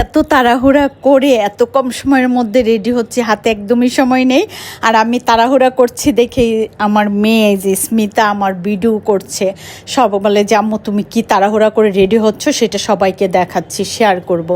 এত তাড়াহুড়া করে এত কম সময়ের মধ্যে রেডি হচ্ছে, হাতে একদমই সময় নেই। আর আমি তাড়াহুড়া করছি দেখেই আমার মেয়ে, যে স্মিতা, আমার ভিডিও করছে। সব বলে, যে আম্মু, তুমি কি তাড়াহুড়া করে রেডি হচ্ছ? সেটা সবাইকে দেখাচ্ছি শেয়ার করব।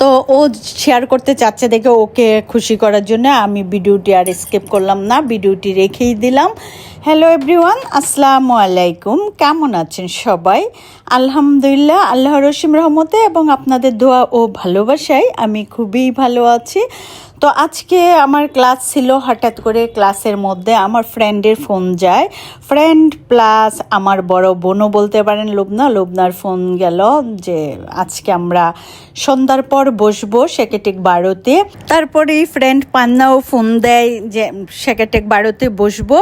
তো ও শেয়ার করতে চাচ্ছে দেখে ওকে খুশি করার জন্য। আমি ভিডিওটি আর স্কিপ করলাম না ভিডিওটি রেখেই দিলাম। হ্যালো এভরিওয়ান আসসালামু আলাইকুম কেমন আছেন সবাই? আলহামদুলিল্লাহ আল্লাহ রসিম রহমতে এবং আপনাদের দোয়া ও ভালোবাসায় আমি খুবই ভালো আছি। তো আজকে আমার ক্লাস ছিল, হঠাৎ করে ক্লাসের মধ্যে আমার ফ্রেন্ডের ফোন যায়। ফ্রেন্ড প্লাস আমার বড় বোনও বলতে পারেন, লুবনা। লুবনার ফোন গেল যে, আজকে আমরা সন্ধ্যার পর বসবো সেকেটেক বারোতে তারপরে ফ্রেন্ড পান্নাও ফোন দেয় যে সেকেটেক বারোতে বসবো,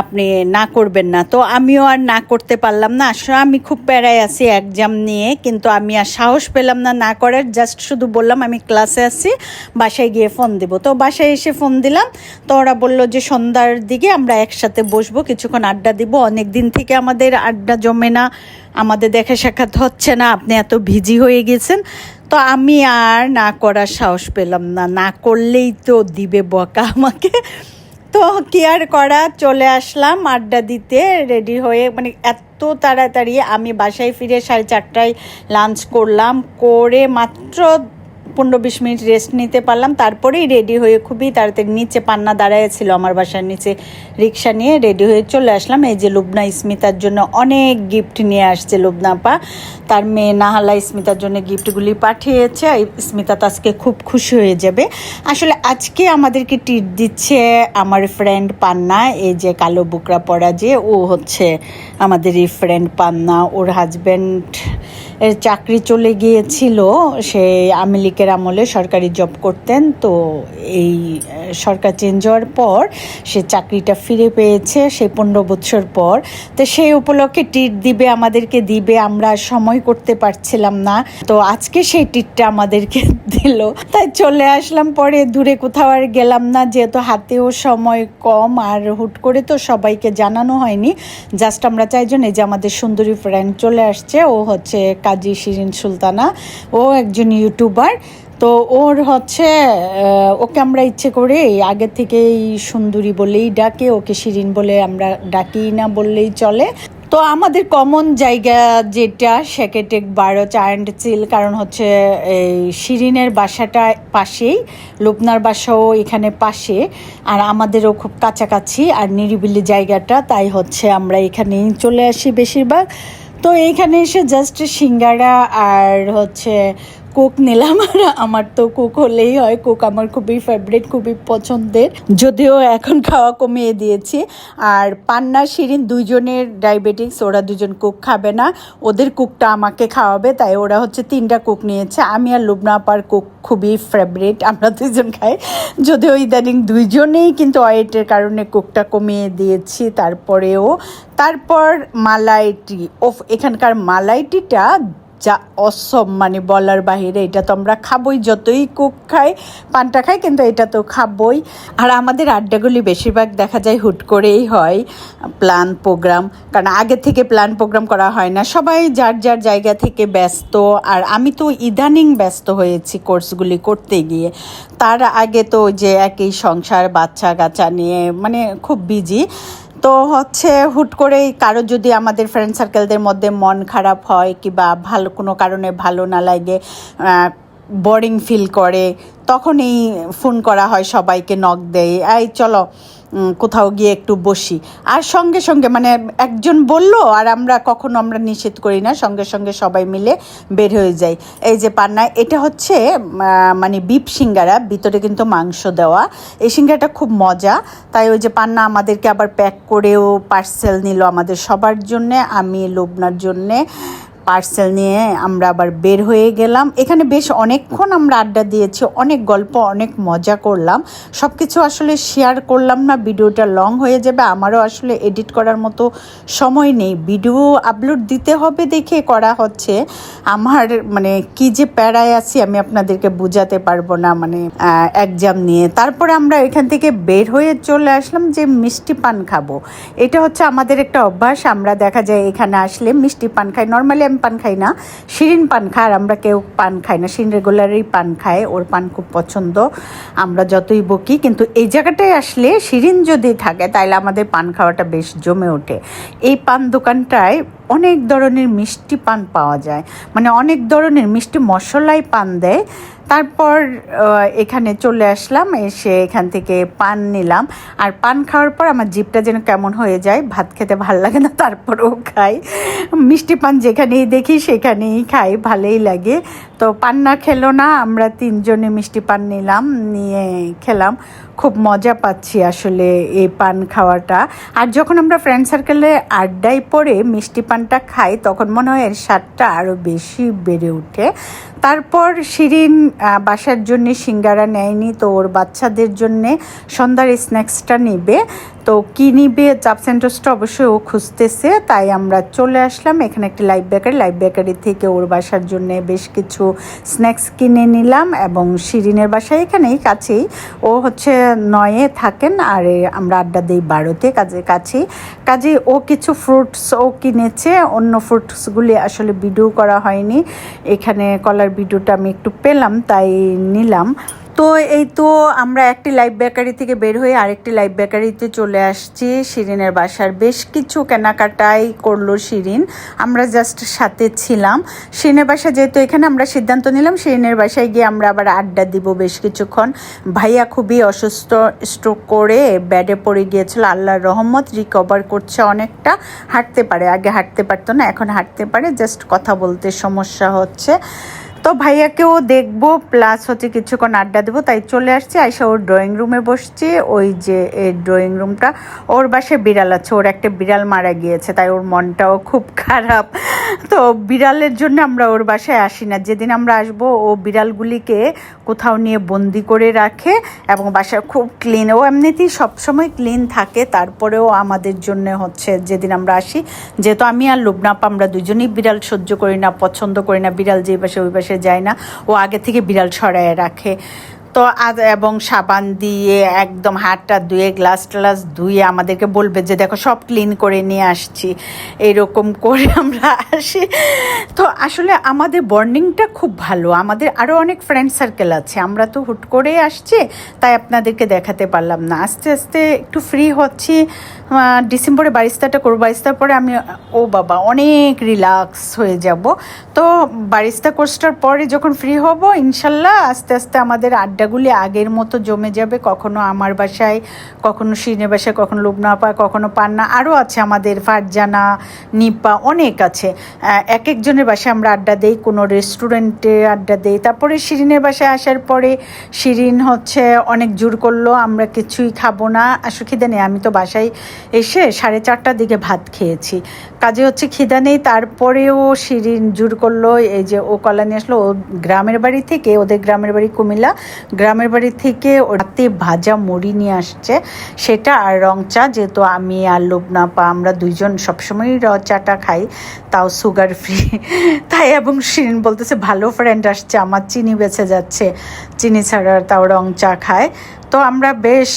আপনি না করবেন না। তো আমিও আর না করতে পারলাম না। আসলে আমি খুব প্যারায় আছি এক্সাম নিয়ে, কিন্তু আমি আর সাহস পেলাম না না করার। জাস্ট শুধু বললাম, আমি ক্লাসে আছি, বাসায় গিয়ে ফোন দেবো। তো বাসায় এসে ফোন দিলাম। তো ওরা বলল যে সন্ধ্যার দিকে আমরা একসাথে বসবো, কিছুক্ষণ আড্ডা দিব। অনেক দিন থেকে আমাদের আড্ডা জমে না, আমাদের দেখা সাক্ষাৎ হচ্ছে না, আপনি এত ভিজি হয়ে গেছেন। তো আমি আর না করার সাহস পেলাম না না করলেই তো দিবে বকা আমাকে। তো কি আর করা, চলে আসলাম আড্ডা দিতে, রেডি হয়ে মানে এত তাড়াতাড়ি আমি বাসায় ফিরে সাড়ে চারটায় লাঞ্চ করলাম, করে মাত্র পনেরো বিশ মিনিট রেস্ট নিতে পারলাম। তারপরেই রেডি হয়ে খুবই তাড়াতাড়ি নিচে পান্না দাঁড়ায় ছিল আমার বাসার নিচে রিক্সা নিয়ে। রেডি হয়ে চলে আসলাম। এই যে লুবনা স্মিতার জন্য অনেক গিফট নিয়ে আসছে লুবনা পা। তার মেয়ে নাহালা স্মিতার জন্য গিফটগুলি পাঠিয়েছে। স্মিতা তো আজকে খুব খুশি হয়ে যাবে। আসলে আজকে আমাদেরকে টিট দিচ্ছে আমার ফ্রেন্ড পান্না। এই যে কালো বুকরা পরা যে, ও হচ্ছে আমাদের এই ফ্রেন্ড পান্না। ওর হাজব্যান্ড এর চাকরি চলে গিয়েছিল। সে আমেলিকের আমলে সরকারি জব করতেন, তো এই সরকার চেঞ্জ হওয়ার পর সে চাকরিটা ফিরে পেয়েছে সে পনেরো বছর পর। তো সেই উপলক্ষে টিট দিবে আমাদেরকে, দিবে, আমরা সময় করতে পারছিলাম না। তো আজকে সেই টিটটা আমাদেরকে দিল। তাই চলে আসলাম, পরে দূরে কোথাও আর গেলাম না, যেহেতু হাতেও সময় কম, আর হুট করে তো সবাইকে জানানো হয়নি। জাস্ট আমরা চাইজন এই যে আমাদের সুন্দরী ফ্রেন্ড চলে আসছে, ও হচ্ছে কাজী শিরিন সুলতানা। ও একজন ইউটিউবার তো ওর হচ্ছে ওকে আমরা ইচ্ছে করে আগে থেকেই সুন্দরী বলেই ডাকে, ওকে শিরিন বলে আমরা ডাকি না বললেই চলে। তো আমাদের কমন জায়গা যেটা সেকেটেক বারো চা অ্যান্ড চিল কারণ হচ্ছে এই শিরিনের বাসাটা পাশেই, লোকনার বাসাও এখানে পাশে, আর আমাদেরও খুব কাছাকাছি আর নিরিবিলি জায়গাটা, তাই হচ্ছে আমরা এখানেই চলে আসি বেশিরভাগ। তো এইখানে এসে জাস্ট সিঙ্গারা আর হচ্ছে কোক নিলাম আর আমার তো কোক হলেই হয়। কোক আমার খুবই ফেভারিট খুবই পছন্দের। যদিও এখন খাওয়া কমিয়ে দিয়েছি। আর পান্না, শিরিন দুইজনের ডায়াবেটিক্স ওরা দুজন কোক খাবে না। ওদের কুকটা আমাকে খাওয়াবে, তাই ওরা হচ্ছে তিনটা কোক নিয়েছে। আমি আর লুবনা আপার কুক খুবই ফেভারিট আমরা দুজন খাই। যদিও ইদানিং দুইজনেই কিন্তু ওয়েটের কারণে কোকটা কমিয়ে দিয়েছি, তারপরেও। তারপর মালাইটি, ওফ, এখানকার মালাইটিটা যা অসম মানে বলার বাহিরে। এটা তো আমরা খাবই, যতই কুক খাই পানটা খাই, কিন্তু এটা তো খাবই। আর আমাদের আড্ডাগুলি বেশিরভাগ দেখা যায় হুট করেই হয়, প্ল্যান প্রোগ্রাম। কারণ আগে থেকে প্ল্যান প্রোগ্রাম করা হয় না। সবাই যার যার জায়গা থেকে ব্যস্ত। আর আমি তো ইদানিং ব্যস্ত হয়েছি কোর্সগুলি করতে গিয়ে। তার আগে তো যে একই সংসার বাচ্চা কাচ্চা নিয়ে মানে খুব বিজি। তো হচ্ছে হুট করেই কারও যদি আমাদের ফ্রেন্ড সার্কেলদের মধ্যে মন খারাপ হয় কিংবা ভালো, কোনো কারণে ভালো না লাগে বোরিং ফিল করে তখনই ফোন করা হয় সবাইকে নক দেয়। এই চলো কোথাও গিয়ে একটু বসি। আর সঙ্গে সঙ্গে মানে একজন বলল, আর আমরা কখনো আমরা নিষেধ করি না, সঙ্গে সঙ্গে সবাই মিলে বের হয়ে যাই। এই যে পান্না এটা হচ্ছে মানে বিপ সিঙ্গারা, ভিতরে কিন্তু মাংস দেওয়া। এই সিঙ্গারাটা খুব মজা। তাই ওই যে পান্না আমাদেরকে আবার প্যাক করেও পার্সেল নিল আমাদের সবার জন্যে, আমি লোবনার জন্যে। পার্সেল নিয়ে আমরা আবার বের হয়ে গেলাম। এখানে বেশ অনেকক্ষণ আমরা আড্ডা দিয়েছি, অনেক গল্প, অনেক মজা করলাম। সব কিছু আসলে শেয়ার করলাম না, ভিডিওটা লং হয়ে যাবে। আমারও আসলে এডিট করার মতো সময় নেই। ভিডিও আপলোড দিতে হবে দেখে করা হচ্ছে। আমার মানে কি যে প্যারায় আছি আমি আপনাদেরকে বোঝাতে পারব না মানে এক্সাম নিয়ে। তারপরে আমরা এখান থেকে বের হয়ে চলে আসলাম যে মিষ্টি পান খাব। এটা হচ্ছে আমাদের একটা অভ্যাস। আমরা দেখা যায় এখানে আসলে মিষ্টি পান খাই। নর্মালি আমি পান খাই না। শিরিন পান খায় আর আমরা কেউ পান খাই না। শিরিন রেগুলারই পান খায়, ওর পান খুব পছন্দ। আমরা যতই বকি, কিন্তু এই জায়গাটায় আসলে শিরিন যদি থাকে তাহলে আমাদের পান খাওয়াটা বেশ জমে ওঠে। এই পান দোকানটায় অনেক ধরনের মিষ্টি পান পাওয়া যায়। মানে অনেক ধরনের মিষ্টি মশলাই পান দেয়। তারপর এখানে চলে আসলাম, এসে এখান থেকে পান নিলাম। আর পান খাওয়ার পর আমার জিভটা যেন কেমন হয়ে যায়, ভাত খেতে ভালো লাগে না, তারপরেও খাই। মিষ্টি পান যেখানেই দেখি সেখানেই খাই, ভালোই লাগে। তো পান না খেলো না, আমরা তিনজনে মিষ্টি পান নিলাম, নিয়ে খেলাম। খুব মজা পাচ্ছি আসলে এই পান খাওয়াটা। আর যখন আমরা ফ্রেন্ড সার্কেলে আড্ডায় পড়ে মিষ্টি পানটা খাই, তখন মনে হয় এর স্বাদটা আরও বেশি বেড়ে ওঠে। তারপর শিরিন বাসার জন্যে সিঙ্গারা নেয়নি, তো ওর বাচ্চাদের জন্যে সন্ধ্যার স্ন্যাক্সটা নিবে। তো কী নিবে চাপ সেন্টার্সটা অবশ্যই ও খুঁজতেছে, তাই আমরা চলে আসলাম। এখানে একটি লাইভ বেকারি লাইভ বেকারি থেকে ওর বাসার জন্য বেশ কিছু স্ন্যাক্স কিনে নিলাম এবং শিরিনের বাসায় এখানেই কাছেই। ও হচ্ছে নয়ে থাকেন, আর আমরা আড্ডা দিই বারোতে কাজে কাছেই। কাজে ও কিছু ফ্রুটস ও কিনেছে, অন্য ফ্রুটসগুলি আসলে ভিডিও করা হয়নি। এখানে কলার ভিডিওটা আমি একটু পেলাম, তাই নিলাম। তো এই তো আমরা একটি লাইভ বেকারি থেকে বের হয়ে আরেকটি লাইভ বেকারিতে চলে আসছি। শিরিনের বাসার বেশ কিছু কেনাকাটাই করল শিরিন। আমরা জাস্ট সাথে ছিলাম। শিরিনের বাসা যেহেতু এখানে আমরা সিদ্ধান্ত নিলাম, শিরিনের বাসায় গিয়ে আমরা আবার আড্ডা দিব বেশ কিছুক্ষণ। ভাইয়া খুবই অসুস্থ স্ট্রোক করে ব্যাডে পড়ে গিয়েছিল। আল্লাহর রহমত রিকভার করছে অনেকটা। হাঁটতে পারে, আগে হাঁটতে পারতো না, এখন হাঁটতে পারে। জাস্ট কথা বলতে সমস্যা হচ্ছে। তো ভাইয়াকেও দেখব প্লাস হচ্ছে কিছুক্ষণ আড্ডা দেবো, তাই চলে আসছি। আইসা ওর ড্রয়িং রুমে বসছি, ওই যে এই ড্রয়িং রুমটা ওর বাসে বিড়াল আছে, ওর একটা বিড়াল মারা গিয়েছে, তাই ওর মনটাও খুব খারাপ। তো বিড়ালের জন্য আমরা ওর বাসায় আসি না, যেদিন আমরা আসব ও বিড়ালগুলিকে কোথাও নিয়ে বন্দি করে রাখে এবং বাসা খুব ক্লিন ও এমনিতেই সবসময় ক্লিন থাকে। তারপরেও আমাদের জন্য হচ্ছে যেদিন আমরা আসি, যেহেতু আমি আর লুবনাপ, আমরা দুজনেই বিড়াল সহ্য করি না, পছন্দ করি না, বিড়াল যে পাশে ওই পাশে যায় না, ও আগে থেকে বিড়াল সরায় রাখে। তো এবং সাবান দিয়ে একদম হাতটা ধুয়ে গ্লাস ট্লাস ধুয়ে আমাদেরকে বলবে যে, দেখো, সব ক্লিন করে নিয়ে আসছি। এরকম করে আমরা আসি। তো আসলে আমাদের বর্নিংটা খুব ভালো। আমাদের আরও অনেক ফ্রেন্ড সার্কেল আছে। আমরা তো হুট করে আসছি, তাই আপনাদেরকে দেখাতে পারলাম না। আস্তে আস্তে একটু ফ্রি হচ্ছি। ডিসেম্বরে বারিস্তাটা করব। বারিস্তার পরে আমি, ও বাবা, অনেক রিল্যাক্স হয়ে যাব। তো বারিস্তা কোর্সটার পরে যখন ফ্রি হব, ইনশাল্লাহ আস্তে আস্তে আমাদের আড্ডাগুলি আগের মতো জমে যাবে। কখনো আমার বাসায়, কখনো শিনের বাসায়, কখনো লুবনাপা কখনো পান্না, আরও আছে আমাদের ফারজানা, নিপা, অনেক আছে। এক একজনের বাসায় আমরা আড্ডা দেই, কোনো রেস্টুরেন্টে আড্ডা দেই। তারপরে শিরিনের বাসায় আসার পরে শিরিন হচ্ছে অনেক জোর করল, আমরা কিছুই খাব না। আসলে নেই, আমি তো বাসায় এসে সাড়ে চারটার দিকে ভাত খেয়েছি। কাজে হচ্ছে খিদা নেই, তারপরেও শিরিন জোর করল, এই যে ও কলা নিয়ে আসলো, ও গ্রামের বাড়ি থেকে, ওদের গ্রামের বাড়ি কুমিল্লা, গ্রামের বাড়ি থেকে রাতে ভাজা মুড়ি নিয়ে আসছে, সেটা আর রং চা, যেহেতু আমি আর লোবনা পা, আমরা দুইজন সবসময়ই র চাটা খাই, তাও সুগার ফ্রি তাই এবং শিরিন বলতেছে, ভালো ফ্রেন্ড আসছে, আমার চিনি বেঁচে যাচ্ছে, চিনি ছাড়া তাও রং চা খায়। তো আমরা বেশ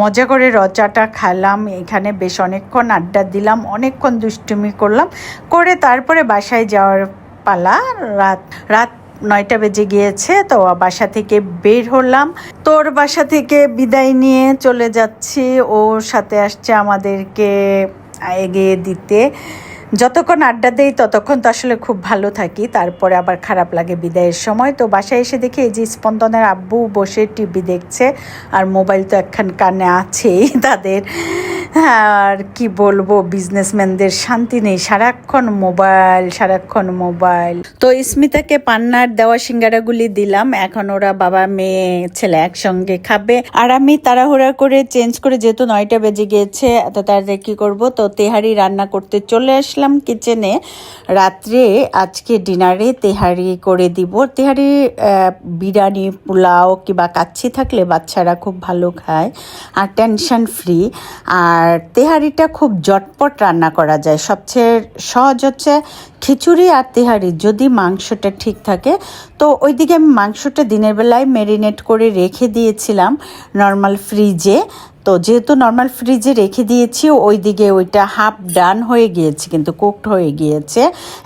মজা করে রচাটা খেলাম, এখানে বেশ অনেকক্ষণ আড্ডা দিলাম, অনেকক্ষণ দুষ্টুমি করলাম, করে তারপরে বাসায় যাওয়ার পালা। রাত রাত নয়টা বেজে গিয়েছে, তো বাসা থেকে বের হলাম। তোর বাসা থেকে বিদায় নিয়ে চলে যাচ্ছি, ওর সাথে আসছে আমাদেরকে এগিয়ে দিতে। যতক্ষণ আড্ডা দেই, ততক্ষণ তো আসলে খুব ভালো থাকি। তারপরে আবার খারাপ লাগে বিদায়ের সময়। তো বাসায় এসে দেখি এই যে স্পন্দনের আব্বু বসে টিভি দেখছে, আর মোবাইল তো একখান কানে আছেই তাদের। আর কি বলব বিজনেসম্যানদের শান্তি নেই। সারাক্ষণ মোবাইল সারাক্ষণ মোবাইল তো স্মিতাকে পান্নার দেওয়া সিঙ্গারাগুলি দিলাম। এখন ওরা বাবা, মেয়ে, ছেলে একসঙ্গে খাবে। আর আমি তাড়াহুড়া করে চেঞ্জ করে, যেহেতু নয়টা বেজে গিয়েছে এত তাড়াতাড়ি কি করব? তো তেহারি রান্না করতে চলে আসলাম কিচেনে রাত্রে আজকে ডিনারে তেহারি করে দিব। তেহারি বিরিয়ানি, পোলাও কিংবা কাচ্ছি থাকলে বাচ্চারা খুব ভালো খায়। আর টেনশন ফ্রি আর তেহারিটা খুব জটপট রান্না করা যায়। সবচেয়ে সহজ হচ্ছে খিচুড়ি আর তেহারি। যদি মাংসটা ঠিক থাকে, তো ওইদিকে আমি মাংসটা দিনের বেলায় ম্যারিনেট করে রেখে দিয়েছিলাম নর্মাল ফ্রিজে তো যেহেতু নর্মাল ফ্রিজে রেখে দিয়েছি ওই দিকে ওইটা হাফ ডান হয়ে গিয়েছে, কিন্তু কুকড হয়ে গিয়েছে।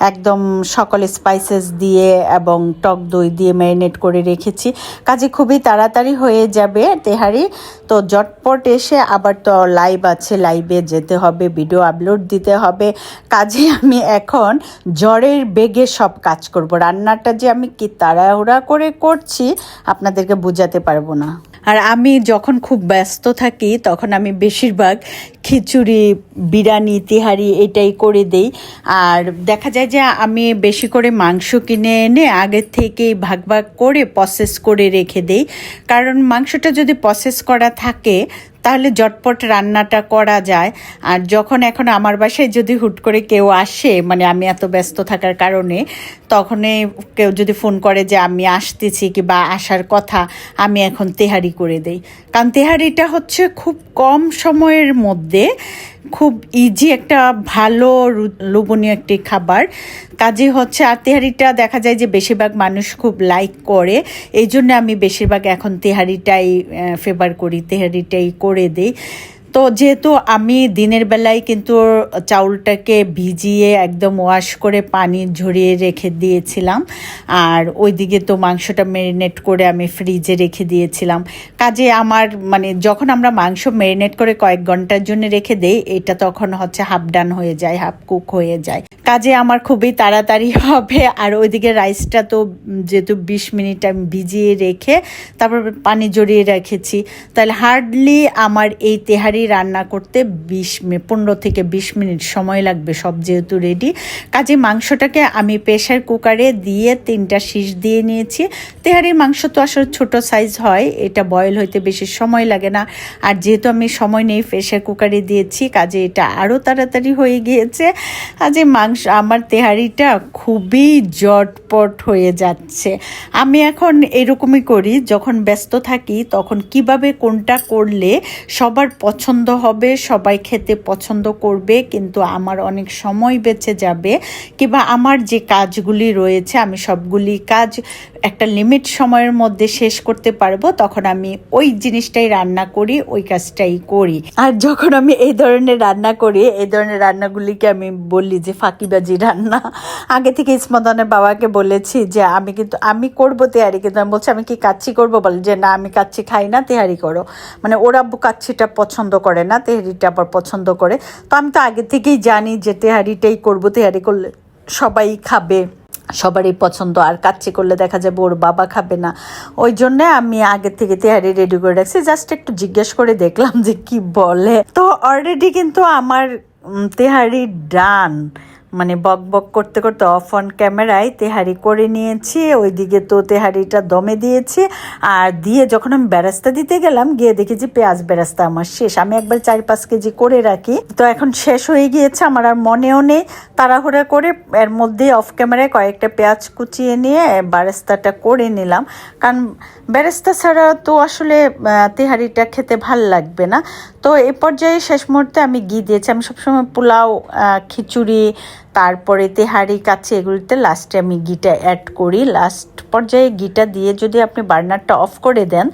একদম সকল স্পাইসেস দিয়ে এবং টক দই দিয়ে ম্যারিনেট করে রেখেছি। কাজে খুবই তাড়াতাড়ি হয়ে যাবে, তেহারি। তো জটপট এসে আবার তো লাইভ আছে লাইভে যেতে হবে ভিডিও আপলোড দিতে হবে। কাজে আমি এখন জ্বরের বেগে সব কাজ করব। রান্নাটা যে আমি কি তাড়াহুড়া করে করছি, আপনাদেরকে বোঝাতে পারব না। আর আমি যখন খুব ব্যস্ত থাকি, তখন আমি বেশিরভাগ খিচুড়ি, বিরিয়ানি, তিহারি এটাই করে দেই। আর দেখা যায় যে আমি বেশি করে মাংস কিনে এনে আগের থেকেই ভাগ ভাগ করে প্রসেস করে রেখে দেই। কারণ মাংসটা যদি প্রসেস করা থাকে তাহলে জটপট রান্নাটা করা যায়। আর যখন এখন আমার বাসায় যদি হুট করে কেউ আসে মানে আমি এত ব্যস্ত থাকার কারণে, তখনই কেউ যদি ফোন করে যে আমি আসতেছি কি বা আসার কথা, আমি এখন তেহারি করে দেই। কারণ তেহারিটা হচ্ছে খুব কম সময়ের মধ্যে খুব ইজি একটা ভালো লোভনীয় একটি খাবার। কাজে হচ্ছে আর তেহারিটা দেখা যায় যে বেশিরভাগ মানুষ খুব লাইক করে। এই জন্য আমি বেশিরভাগ এখন তেহারিটাই ফেভার করি, তেহারিটাই করে দিই। তো যেহেতু আমি দিনের বেলায় কিন্তু চাউলটাকে ভিজিয়ে একদম ওয়াশ করে পানি ঝরিয়ে রেখে দিয়েছিলাম। আর ওইদিকে তো মাংসটা ম্যারিনেট করে আমি ফ্রিজে রেখে দিয়েছিলাম। কাজে আমার মানে যখন আমরা মাংস ম্যারিনেট করে কয়েক ঘণ্টার জন্য রেখে দেই, এটা তখন হচ্ছে হাফ ডান হয়ে যায়, হাফ কুক হয়ে যায়। কাজে আমার খুবই তাড়াতাড়ি হবে। আর ওইদিকে রাইসটা তো যেহেতু বিশ মিনিট আমি ভিজিয়ে রেখে তারপর পানি জড়িয়ে রেখেছি। তাহলে হার্ডলি আমার এই তেহারি রান্না করতে বিশ পনেরো থেকে বিশ মিনিট সময় লাগবে সব যেহেতু রেডি কাজে মাংসটাকে আমি প্রেশার কুকারে দিয়ে তিনটা শীষ দিয়ে নিয়েছি। তেহারির মাংস তো আসলে ছোট সাইজ হয়, এটা বয়েল হইতে বেশি সময় লাগে না। আর যেহেতু আমি সময় নেই প্রেশার কুকারে দিয়েছি, কাজে এটা আরও তাড়াতাড়ি হয়ে গিয়েছে। কাজে মাংস আমার তেহারিটা খুবই জটপট হয়ে যাচ্ছে। আমি এখন এরকমই করি, যখন ব্যস্ত থাকি, তখন কীভাবে কোনটা করলে সবার পছন্দ হবে, সবাই খেতে পছন্দ করবে, কিন্তু আমার অনেক সময় বেঁচে যাবে, কিংবা আমার যে কাজগুলি রয়েছে, আমি সবগুলি কাজ একটা লিমিট সময়ের মধ্যে শেষ করতে পারব, তখন আমি ওই জিনিসটাই রান্না করি, ওই কাজটাই করি। আর যখন আমি এই ধরনের রান্না করি, এই ধরনের রান্নাগুলিকে আমি বলি যে ফাঁকিবাজি রান্না। আগে থেকে ইসমদানের বাবাকে বলেছি যে, আমি কিন্তু, আমি করব তেহারি। কিন্তু আমি বলছি, আমি কি কাচ্ছি করব? বলে, যে না, আমি কাচ্ছি খাই না, তেহারি করো। মানে ওরা কাচ্ছিটা পছন্দ করে না, তেহারিটা আবার পছন্দ করে। তো আমি তো আগে থেকেই জানি যে, তেহারিটাই করব, তেহারি করলে সবাই খাবে, সবারই পছন্দ। আর কাচ্চি করলে দেখা যাবে ওর বাবা খাবে না। ওই জন্যে আমি আগে থেকে তেহারি রেডি করে রাখছি। জাস্ট একটু জিজ্ঞেস করে দেখলাম যে কি বলে। তো অলরেডি কিন্তু আমার তেহারি ডান মানে বক বক করতে করতে অফ অন ক্যামেরায় তেহারি করে নিয়েছি, ওইদিকে তো তেহারিটা দমে দিয়েছি, আর দিয়ে যখন আমি বেরাস্তা দিতে গেলাম, গিয়ে দেখি যে পেঁয়াজ বেরাস্তা আমার শেষ। আমি একবার চার পাঁচ কেজি করে রাখি, তো এখন শেষ হয়ে গিয়েছে, আমার আর মনেও নেই। তাড়াহুড়া করে এর মধ্যে অফ ক্যামেরায় কয়েকটা পেঁয়াজ কুচিয়ে নিয়ে বেরাস্তাটা করে নিলাম। কারণ বেরেস্তা ছাড়া তো আসলে তেহারিটা খেতে ভালো লাগবে না। তো এ পর্যায়ে শেষ মুহূর্তে আমি ঘি দিয়েছি। আমি সবসময় পোলাও খিচুড়ি তারপরে তেহারি কাছে এগুলিতে লাস্টে আমি ঘিটা অ্যাড করি। লাস্ট পর্যায়ে ঘিটা দিয়ে যদি আপনি বার্নারটা অফ করে দেন,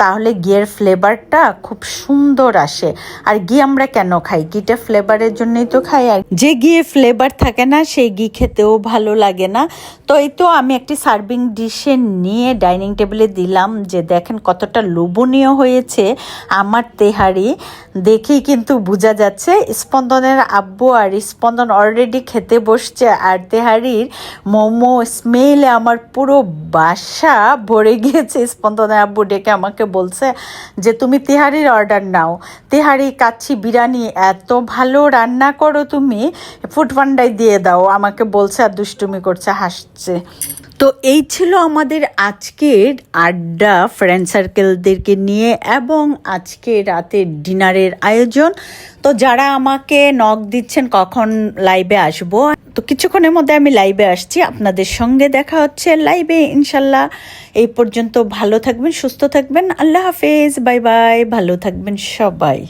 তাহলে ঘিয়ের ফ্লেভারটা খুব সুন্দর আসে। আর ঘি আমরা কেন খাই? ঘিটা ফ্লেভারের জন্যই তো খাই। আর যে ঘিয়ে ফ্লেভার থাকে না, সেই ঘি খেতেও ভালো লাগে না। তো এই তো আমি একটি সার্ভিং ডিশে নিয়ে ডাইনিং টেবিলে দিলাম যে দেখেন কতটা লোভনীয় হয়েছে আমার তেহারি। দেখেই কিন্তু বোঝা যাচ্ছে, স্পন্দনের আব্বু আর স্পন্দন অলরেডি খেতে বসছে আর তেহারির মোমো স্মেলে আমার পুরো বাসা ভরে গিয়েছে। স্পন্দনা আব্বু ডেকে আমাকে বলছে যে, তুমি তেহারির অর্ডার নাও। তেহারি কাচ্ছি বিরিয়ানি এত ভালো রান্না করো তুমি। ফুড পান্ডায় দিয়ে দাও। আমাকে বলছে আর দুষ্টুমি করছে, হাসছে। তো এই ছিল আমাদের আজকের আড্ডা ফ্রেন্ড সার্কেলদেরকে নিয়ে এবং আজকে রাতের ডিনারের আয়োজন। তো যারা আমাকে নক দিচ্ছেন, কখন লাইভে আসব? তো কিছুক্ষণের মধ্যে আমি লাইভে আসছি। আপনাদের সঙ্গে দেখা হচ্ছে লাইভে ইনশাল্লাহ। এই পর্যন্ত ভালো থাকবেন, সুস্থ থাকবেন। আল্লাহ হাফেজ বাই বাই ভালো থাকবেন সবাই।